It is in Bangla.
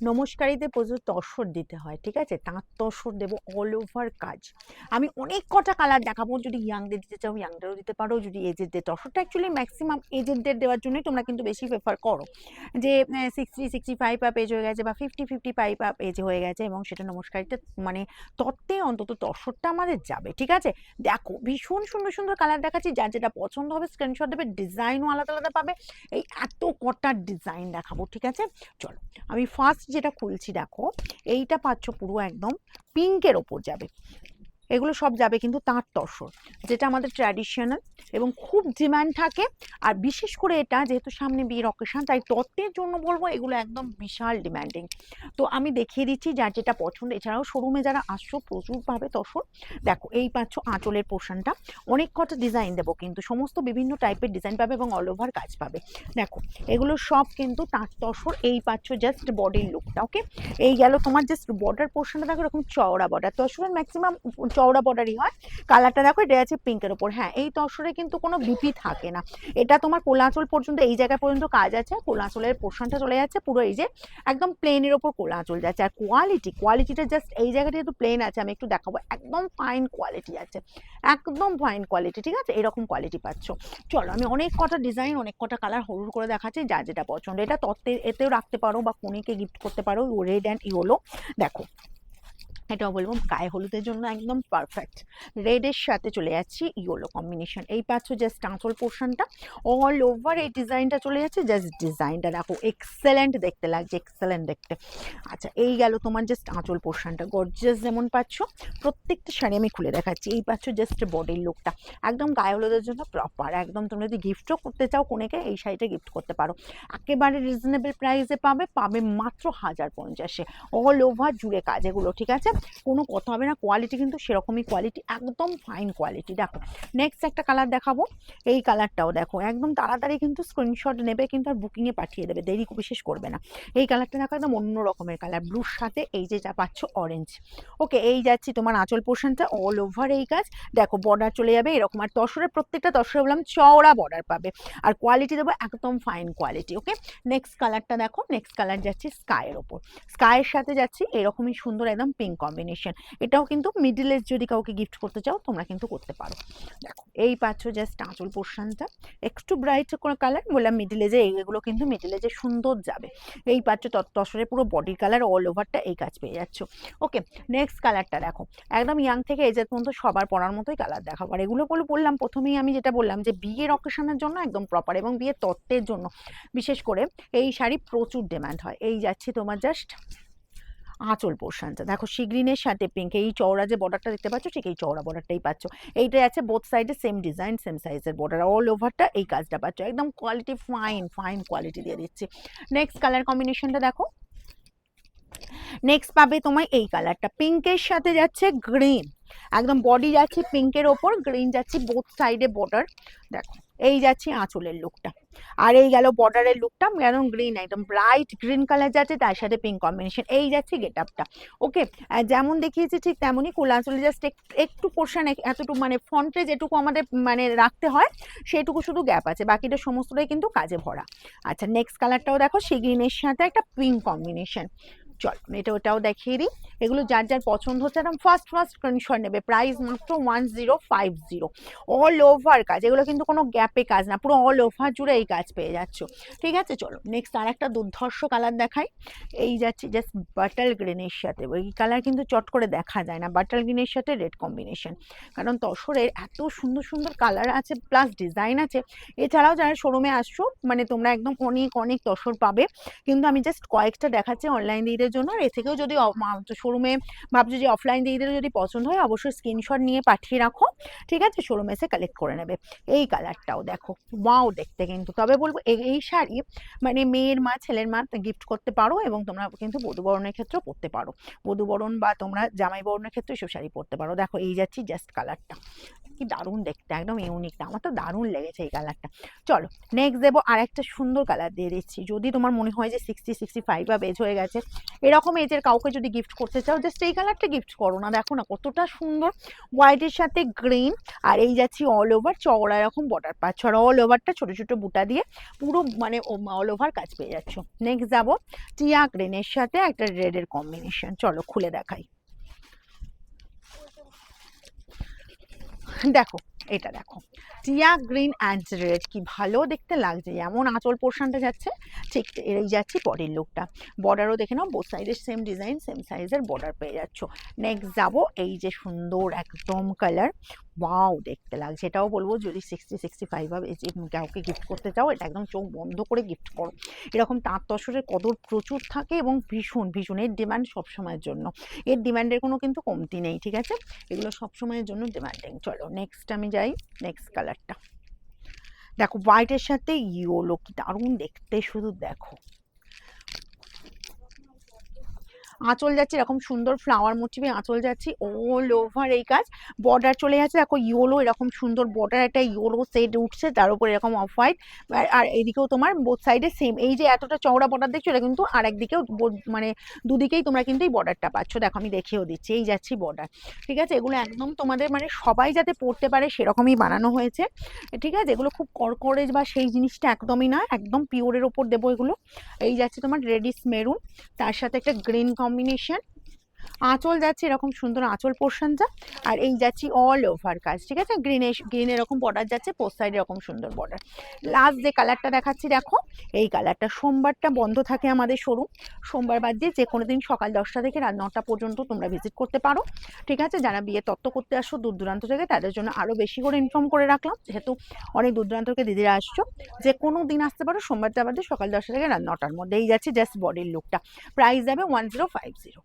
নমস্কারীতে প্রচুর তসর দিতে হয়, ঠিক আছে? তাঁত তসর দেবো অল ওভার কাজ। আমি অনেক কটা কালার দেখাবো, যদি ইয়াংদের দিতে চাও ইয়াংদেরও দিতে পারো, যদি এজেডদের তসরটা অ্যাকচুয়ালি ম্যাক্সিমাম এজেডদের দেওয়ার জন্যই তোমরা কিন্তু বেশি প্রেফার করো। যে sixty sixty five up age হয়ে গেছে বা fifty fifty five up age হয়ে গেছে এবং সেটা নমস্কারীতে মানে তত্ত্বে অন্তত তসরটা আমাদের যাবে, ঠিক আছে? দেখো, ভীষণ সুন্দর সুন্দর কালার দেখাচ্ছি, যার যেটা পছন্দ হবে স্ক্রিনশট দেবে ডিজাইনও আলাদা আলাদা পাবে। এই এত কটা ডিজাইন দেখাবো, ঠিক আছে? চলো, আমি ফার্স্ট যেটা খুলছি দেখো, এইটা পাচ্ছ পুরো একদম পিঙ্কের ওপর যাবে। এগুলো সব যাবে কিন্তু তাঁত তসর, যেটা আমাদের ট্র্যাডিশনাল এবং খুব ডিম্যান্ড থাকে। আর বিশেষ করে এটা যেহেতু সামনে বিয়ের অকেশন তাই তত্ত্বের জন্য বলব এগুলো একদম বিশাল ডিম্যান্ডিং তো আমি দেখিয়ে দিচ্ছি যার যেটা পছন্দ। এছাড়াও শোরুমে যারা আসছো, প্রচুর পাবে তসর। দেখো, এই পাচ্ছ আঁচলের পোর্শনটা অনেক কটা ডিজাইন দেবো কিন্তু সমস্ত বিভিন্ন টাইপের ডিজাইন পাবে এবং অল ওভার কাজ পাবে। দেখো, এগুলো সব কিন্তু তাঁত তসর। এই পাচ্ছ জাস্ট বডির লুকটা ওকে এই গেল তোমার জাস্ট বর্ডার পোর্শনটা দেখো, এরকম চওড়া বর্ডার তসরের ম্যাক্সিমাম চওড়া বর্ডারই হয়। কালারটা দেখো এটা আছে পিঙ্কের ওপর। হ্যাঁ এই তসরে কিন্তু কোনো বিপি থাকে না। এটা তোমার কোলাচল পর্যন্ত, এই জায়গা পর্যন্ত কাজ আছে, কোলাচলের পোর্শনটা চলে যাচ্ছে, পুরো এই যে একদম প্লেনের ওপর কোলাচল যাচ্ছে। আর কোয়ালিটি কোয়ালিটিটা জাস্ট এই জায়গাটা যেহেতু প্লেন আছে, আমি একটু দেখাবো, একদম ফাইন কোয়ালিটি আছে। একদম ফাইন কোয়ালিটি ঠিক আছে? এরকম কোয়ালিটি পাচ্ছ। চলো, আমি অনেক কটা ডিজাইন অনেক কটা কালার হলুদ করে দেখাচ্ছি যা যেটা পছন্দ। এটা তত্ত্বে, এতেও রাখতে পারো বা কোনিকে গিফট করতে পারো রেড অ্যান্ড ইয়েলো দেখো এটাও বলব, গায়ে হলুদের জন্য একদম পারফেক্ট রেডের সাথে চলে যাচ্ছি ইয়েলো কম্বিনেশন এই পাচ্ছ জাস্ট আঁচল পোর্শনটা অল ওভার এই ডিজাইনটা চলে যাচ্ছে জাস্ট ডিজাইনটা দেখো এক্সেলেন্ট দেখতে লাগছে এক্সেলেন্ট দেখতে। আচ্ছা এই গেল তোমার জাস্ট আঁচল পোর্শনটা গর্জিয়াস যেমন পাচ্ছ, প্রত্যেকটা শাড়ি আমি খুলে দেখাচ্ছি। এই পাচ্ছ জাস্ট বডির লুকটা একদম গায়ে হলুদের জন্য প্রপার একদম তোমরা যদি গিফটও করতে চাও, কোনেকে এই শাড়িটা গিফট করতে পারো। একেবারে রিজনেবল প্রাইসে পাবে পাবে মাত্র হাজার পঞ্চাশে। অল ওভার জুড়ে কাজ এগুলো, ঠিক আছে? কোনো কথা হবে না কোয়ালিটি কিন্তু সেরকমই কোয়ালিটি একদম ফাইন কোয়ালিটি দেখো নেক্সট একটা কালার দেখাবো, এই কালারটাও দেখো, একদম তাড়াতাড়ি কিন্তু স্ক্রিনশট নেবে, কিন্তু আর বুকিংয়ে পাঠিয়ে দেবে, দেরি বিশেষ করবে না। এই কালারটা দেখো একদম অন্য রকমের কালার ব্লুর সাথে এই যে যা পাচ্ছ অরেঞ্জ ওকে এই যাচ্ছি তোমার আঁচল পোর্শনটা অল ওভার এই কাজ। দেখো বর্ডার চলে যাবে, এরকম। আর তসরের প্রত্যেকটা তসরে বললাম, চওড়া বর্ডার পাবে। আর কোয়ালিটি দেবো একদম ফাইন কোয়ালিটি ওকে নেক্সট কালারটা দেখো নেক্সট কালার যাচ্ছি স্কাইয়ের ওপর। স্কাইয়ের সাথে যাচ্ছি, এরকমই সুন্দর একদম পিঙ্ক কম্বিনেশন এটাও কিন্তু মিডিলের যদি কাউকে গিফট করতে চাও, তোমরা কিন্তু করতে পারো। দেখো, এই পাচ্ছ জাস্ট আঁচল পোর্শনটা একটু ব্রাইট কোনো কালার বললাম মিডিলে এজে এগুলো কিন্তু মিডিল এজে সুন্দর যাবে। এই পাচ্ছ তসরে পুরো বডির কালার অল ওভারটা এই কাজ পেয়ে যাচ্ছ। ওকে নেক্সট কালারটা দেখো। একদম ইয়াং থেকে এজের পর্যন্ত সবার পরার মতোই কালার দেখাবো। আর এগুলো বলে, বললাম প্রথমেই আমি যেটা বললাম যে বিয়ের অকেশনের জন্য একদম প্রপার এবং বিয়ের তত্ত্বের জন্য। বিশেষ করে এই শাড়ি প্রচুর ডিমান্ড হয়। এই যাচ্ছি তোমার জাস্ট আঁচল পোর্শনটা দেখো সিগ্রিনের সাথে পিঙ্ক এই চওড়া যে বর্ডারটা দেখতে পাচ্ছ, ঠিক এই চওড়া বর্ডারটাই পাচ্ছ। এইটাই আছে বোথ সাইডে সেম ডিজাইন সেম সাইজের বর্ডার অল ওভারটা এই কাজটা পাচ্ছ। একদম কোয়ালিটি ফাইন ফাইন কোয়ালিটি দিয়ে দিচ্ছি। নেক্সট কালার কম্বিনেশনটা দেখো। নেক্সট পাবে তোমায় এই কালারটা পিঙ্কের সাথে যাচ্ছে গ্রিন একদম বডি যাচ্ছে পিঙ্কের ওপর গ্রিন যাচ্ছে বোথ সাইডে বর্ডার দেখো। এই যাচ্ছে আঁচলের লুকটা আর এই গেল বর্ডারের লুকটা একদম গ্রিন একদম ব্রাইট গ্রিন কালার যাচ্ছে, তার সাথে পিঙ্ক কম্বিনেশন এই যাচ্ছে গেট আপটা ওকে যেমন দেখিয়েছি ঠিক তেমনই কোলাচলে জাস্ট একটু পোর্শন এতটুকু মানে ফ্রন্টে যেটুকু আমাদের মানে রাখতে হয়, সেটুকু শুধু গ্যাপ আছে, বাকিটা সমস্তটাই কিন্তু কাজে ভরা। আচ্ছা নেক্সট কালারটাও দেখো সেই গ্রিনের সাথে একটা পিঙ্ক কম্বিনেশন চল এটা ওটাও দেখিয়ে দিই। এগুলো যার যার পছন্দ হচ্ছে, একদম ফার্স্ট ফার্স্ট কন্ডিশন নেবে। প্রাইস মাত্র one zero five zero all over কাজ। এগুলো কিন্তু কোনো গ্যাপে কাজ না। পুরো অল ওভার জুড়ে এই কাজ পেয়ে যাচ্ছ। ঠিক আছে, চলো। নেক্সট আর একটা দুর্ধর্ষ কালার দেখাই। এই যাচ্ছে জাস্ট বাটাল গ্রিনের সাথে। ওই কালার কিন্তু চট করে দেখা যায় না। বাটাল গ্রিনের সাথে রেড কম্বিনেশন কারণ তসরের এত সুন্দর সুন্দর কালার আছে প্লাস ডিজাইন আছে। এছাড়াও যারা শোরুমে আসছো মানে তোমরা একদম অনেক অনেক তসর পাবে। কিন্তু আমি জাস্ট কয়েকটা দেখাচ্ছি। অনলাইন দিয়ে জন্য। আর এ থেকেও যদি শোরুমে ভাবছ যে অফলাইন দিদিদের যদি পছন্দ হয়, অবশ্যই স্ক্রিনশট নিয়ে পাঠিয়ে রাখো। ঠিক আছে? শোরুমে এসে কালেক্ট করে নেবে। এই কালারটাও দেখো। ওয়াও দেখতে কিন্তু। তবে বলব এই শাড়ি মানে মেয়ের মা, ছেলের মা গিফট করতে পারো এবং তোমরা কিন্তু বধুবরণের ক্ষেত্রেও পরতে পারো। বধুবরণ বা তোমরা জামাই বরণের ক্ষেত্রে এসব শাড়ি পরতে পারো। দেখো, এই যাচ্ছি জাস্ট কালারটা কি দারুণ দেখতে, একদম ইউনিক আমার তো দারুণ লেগেছে এই কালারটা চলো নেক্সট দেবো আর একটা সুন্দর কালার দিয়ে দিচ্ছি। যদি তোমার মনে হয় যে সিক্সটি সিক্সটি ফাইভ বা বেজ হয়ে গেছে এরকম এজের কাউকে যদি গিফট করতে চাও জাস্ট এই কালারটা গিফট করো না। দেখো না কতটা সুন্দর। হোয়াইটের সাথে গ্রিন আর এই যাচ্ছি অল ওভার চওড়া এরকম বর্ডার পাচ্ছ আর অল ওভারটা ছোটো ছোটো বুটা দিয়ে পুরো মানে অল ওভার কাজ পেয়ে যাচ্ছ। নেক্সট যাব টিয়া গ্রিনের সাথে একটা রেডের কম্বিনেশন চলো খুলে দেখাই। দেখো, এটা দেখো। টিয়া গ্রিন অ্যান্ড রেড কি ভালো দেখতে লাগছে। যেমন আঁচল পোর্শনটা যাচ্ছে, ঠিক এই যাচ্ছে বডির লুকটা বর্ডারও দেখে নাও বোথ সাইডের সেম ডিজাইন সেম সাইজের বর্ডার পেয়ে যাচ্ছ। নেক্সট যাব এই যে সুন্দর একদম কালার ওয়াও, দেখতে লাগছে। এটাও বলব, যদি সিক্সটি সিক্সটি ফাইভ হবে কাউকে গিফট করতে চাও, এটা একদম চোখ বন্ধ করে গিফট করো। এরকম তাঁত তসরের কদর প্রচুর থাকে এবং ভীষণ ভীষণ। এর ডিমান্ড সবসময়ের জন্য। এর ডিমান্ডের কোনো কিন্তু কমতি নেই, ঠিক আছে? এগুলো সবসময়ের জন্য ডিমান্ডিং চলো নেক্সট আমি যাই নেক্সট কালারটা দেখো হোয়াইটের সাথে ইয়োলো কি দারুণ দেখতে, শুধু দেখো। আঁচল যাচ্ছে, এরকম সুন্দর ফ্লাওয়ার মোটিভে আঁচল যাচ্ছে অল ওভার এই কাজ বর্ডার চলে যাচ্ছে, দেখো ইয়োলো এরকম সুন্দর বর্ডার একটা ইয়োলো সেট উঠছে, তার উপর এরকম অফ হোয়াইট আর এদিকেও তোমার বোথ সাইডে সেম এই যে এতটা চওড়া বর্ডার দেখছ, এটা কিন্তু আর একদিকেও মানে দুদিকেই তোমরা কিন্তু এই বর্ডারটা পাচ্ছ। দেখো, আমি দেখিয়েও দিচ্ছি, এই যাচ্ছি বর্ডার ঠিক আছে? এগুলো একদম তোমাদের মানে সবাই যাতে পড়তে পারে, সেরকমই বানানো হয়েছে। ঠিক আছে? এগুলো খুব করকরে বা সেই জিনিসটা একদমই না, একদম পিওরের ওপর দেবো এগুলো। এই যাচ্ছে তোমার রেডিস মেরুন তার সাথে একটা গ্রিন কম্বিনেশন আঁচল যাচ্ছে, এরকম সুন্দর আঁচল পোর্শনটা আর এই যাচ্ছি অল ওভার কাজ, ঠিক আছে? গ্রিনে গ্রিন এরকম বর্ডার যাচ্ছে পোস্ট সাইড এরকম সুন্দর বর্ডার লাস্ট যে কালারটা দেখাচ্ছি, দেখো, এই কালারটা সোমবারটা বন্ধ থাকে আমাদের শোরুম সোমবার বাদ দিয়ে যে কোনো দিন সকাল দশটা থেকে রাত নটা পর্যন্ত তোমরা ভিজিট করতে পারো, ঠিক আছে? যারা বিয়ে তত্ত্ব করতে আসো দূর দূরান্ত থেকে, তাদের জন্য আরও বেশি করে ইনফর্ম করে রাখলাম। যেহেতু অনেক দূর দূরান্ত থেকে দিদিরা আসছো যে কোনো দিন আসতে পারো, সোমবার বাদ দিয়ে সকাল দশটা থেকে রাত নটার মধ্যে এই যাচ্ছে জাস্ট বডির লুকটা প্রাইস যাবে ওয়ান জিরো ফাইভ জিরো